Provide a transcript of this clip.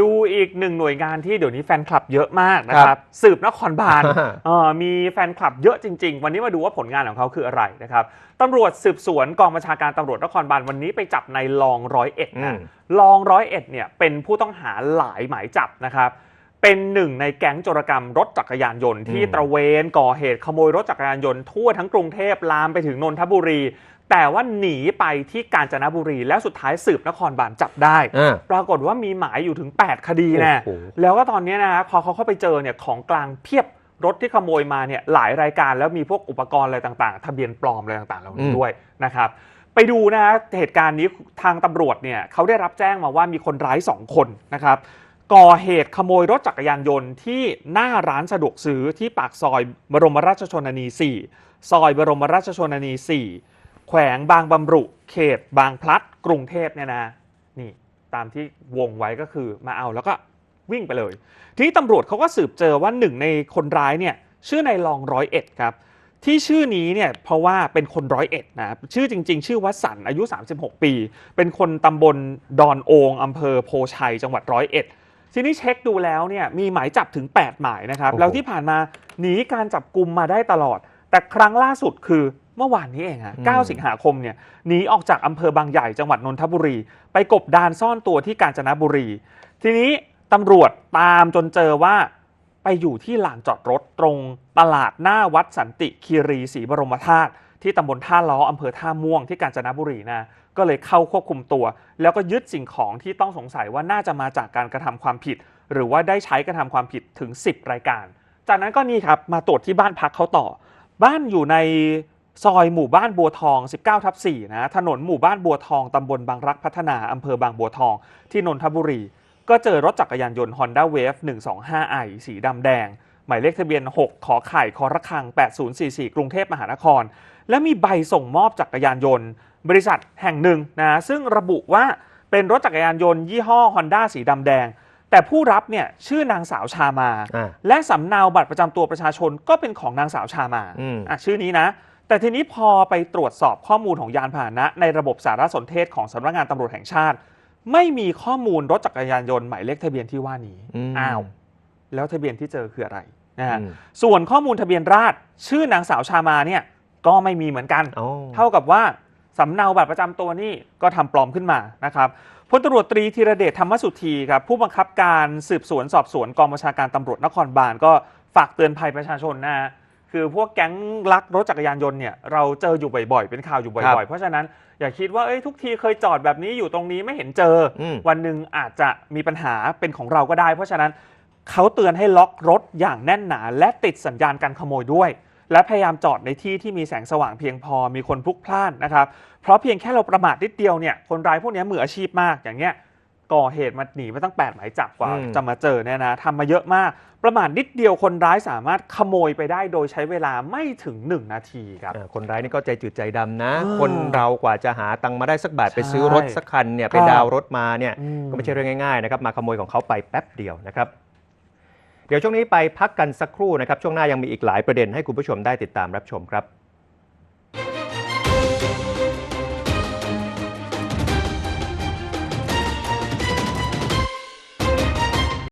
ดูอีกหนึ่งหน่วยงานที่เดี๋ยวนี้แฟนคลับเยอะมากนะครับ สืบนครบาลอ่าเอ่อมีแฟนคลับเยอะจริง ๆ วันนี้มาดูว่าผลงานของเขาคืออะไรนะครับตำรวจสืบสวนกองบัญชาการตำรวจนครบาลวันนี้ไปจับในายลองร้อยเอ็ดอืนะมลองร้อยเอ็ดเนี่ยเป็นผู้ต้องหาหลายหมายจับนะครับ เป็นหนึ่งในแก๊งโจรกรรมรถจักรยานยนต์ที่อืมตระเวนก่อเหตุขโมยรถจักรยานยนต์ทั่วทั้งกรุงเทพลามไปถึงนนทบุรี แต่ว่าหนีไปที่กาญจนบุรี แล้วสุดท้ายสืบนครบาลจับได้ อ่า ปรากฏว่ามีหมายอยู่ถึง 8 คดีแน่โอ้โห แล้วก็ตอนนี้นะพอเขาเข้าไปเจอเนี่ยของกลางเพียบรถที่ขโมยมาเนี่ยหลายรายการแล้วมีพวกอุปกรณ์อะไรต่างๆ ทะเบียนปลอมอะไรต่างๆเหล่านี้ด้วยนะครับ ไปดูนะฮะเหตุการณ์นี้ทางตำรวจเนี่ยเขาได้รับแจ้งมาว่ามีคนร้าย2คนนะครับ ก่อเหตุขโมยรถจักรยานยนต์ที่หน้าร้านสะดวกซื้อที่ปากซอยบรมราชชนนี 4 ซอยบรมราชชนนี 4 แขวงบางบำรุ เขต บางพลัด กรุงเทพเนี่ยนะนี่ตามที่วงไว้ก็คือมาเอาแล้วก็วิ่งไปเลย ทีนี้ตำรวจเขาก็สืบเจอว่าหนึ่งในคนร้ายเนี่ยชื่อนายลองร้อยเอ็ดครับที่ชื่อนี้เนี่ยเพราะว่าเป็นคนร้อยเอ็ดนะชื่อจริง ๆ ชื่อวัสันอายุ 36 ปี เป็นคนตำบลดอนโองอำเภอโพชัยจังหวัดร้อยเอ็ด ทีนี้เช็คดูแล้วเนี่ยมีหมายจับถึง 8 หมายนะครับโอ้โหแล้วที่ผ่านมาหนีการจับกลุ่มมาได้ตลอด แต่ครั้งล่าสุดคือเมื่อวานนี้เองฮะ9สิงหาคมเนี่ยหนีออกจากอำเภอบางใหญ่จังหวัดนนทบุรี ไปกบดานซ่อนตัวที่กาญจนบุรี ทีนี้ตำรวจตามจนเจอว่าไปอยู่ที่ลานจอดรถตรงตลาดหน้าวัดสันติคีรีศรีบรมธาตุ ที่ตำบลท่าล้ออำเภอท่าม่วงที่กาญจนบุรีนะก็เลยเข้าควบคุมตัว แล้วก็ยึดสิ่งของที่ต้องสงสัยว่าน่าจะมาจากการกระทำความผิด หรือว่าได้ใช้กระทำความผิดถึง 10 รายการ จากนั้นก็นี่ครับมาตรวจที่บ้านพักเขาต่อ บ้านอยู่ในซอยหมู่บ้านบัวทอง 19ทับ4นะถนนหมู่บ้านบัวทองตำบลบางรักพัฒนาอำเภอบางบัวทอง ที่นนทบุรี ก็เจอรถจักรยานยนต์ Honda Wave 125i สีดำแดง หมายเลขทะเบียน 6 ขอไข่คอระคัง 8044 กรุงเทพมหานคร และมีใบส่งมอบจักรยานยนต์ บริษัทแห่งหนึ่งนะซึ่งระบุว่าเป็นรถจักรยานยนต์ยี่ห้อ Honda สีดำแดง แต่ผู้รับเนี่ยชื่อนางสาวชามาอ่าและสำเนาบัตรประจำตัวประชาชนก็เป็นของนางสาวชามาอืมอะชื่อนี้นะ แต่ทีนี้พอไปตรวจสอบข้อมูลของยานพาหนะ ในระบบสารสนเทศของสำนักงานตำรวจแห่งชาติ ไม่มีข้อมูลรถจักรยานยนต์หมายเลขทะเบียนที่ว่านี้อืมอ้าวแล้วทะเบียนที่เจอคืออะไรนะฮะอืมส่วนข้อมูลทะเบียนราษฎร์ชื่อนางสาวชามาเนี่ย ก็ไม่มีเหมือนกันอ๋อเท่ากับว่าสำเนาบัตรประจำตัวนี่ก็ทำปลอมขึ้นมานะครับพลตำรวจตรีธีรเดชธรรมสุธีครับผู้บังคับการสืบสวนสอบสวนกองบัญชาการตำรวจนครบาลก็ฝากเตือนภัยประชาชนนะฮะคือพวกแก๊งลักรถจักรยานยนต์เนี่ยเราเจออยู่บ่อยๆ เป็นข่าวอยู่ครับ่อยๆบเพราะฉะนั้นอย่าคิดว่าเอ้ยทุกทีเคยจอดแบบนี้อยู่ตรงนี้ไม่เห็นเจออมวันหนึ่งอาจจะมีปัญหาเป็นของเราก็ได้ เพราะฉะนั้นเขาเตือนให้ล็อกรถอย่างแน่นหนา และติดสัญญาณการขโมยด้วย และพยายามจอดในที่ที่มีแสงสว่างเพียงพอมีคนพลุกพล่านนะครับเพราะเพียงแค่เราประมาทนิดเดียวเนี่ยคนร้ายพวกนี้มืออาชีพมากอย่างเงี้ยก่อเหตุมาหนีมาตั้ง 8 หมายจับกว่าอืมจะมาเจอเนี่ยนะทำมาเยอะมาก ประมาทนิดเดียวคนร้ายสามารถขโมยไปได้โดยใช้เวลาไม่ถึง 1 นาทีครับอ่าคนร้ายนี่ก็ใจจืดใจดำนะอ่าคนเรากว่าจะหาตังค์มาได้สักบาทไปใช่ซื้อรถสักคันเนี่ยไปครับดาวน์รถมาเนี่ยอืมก็ไม่ใช่เรื่องง่ายๆนะครับมาขโมยของเขาไปแป๊บเดียวนะครับ เดี๋ยวช่วงนี้ไปพักกันสักครู่นะครับ ช่วงหน้ายังมีอีกหลายประเด็นให้คุณผู้ชมได้ติดตามรับชมครับ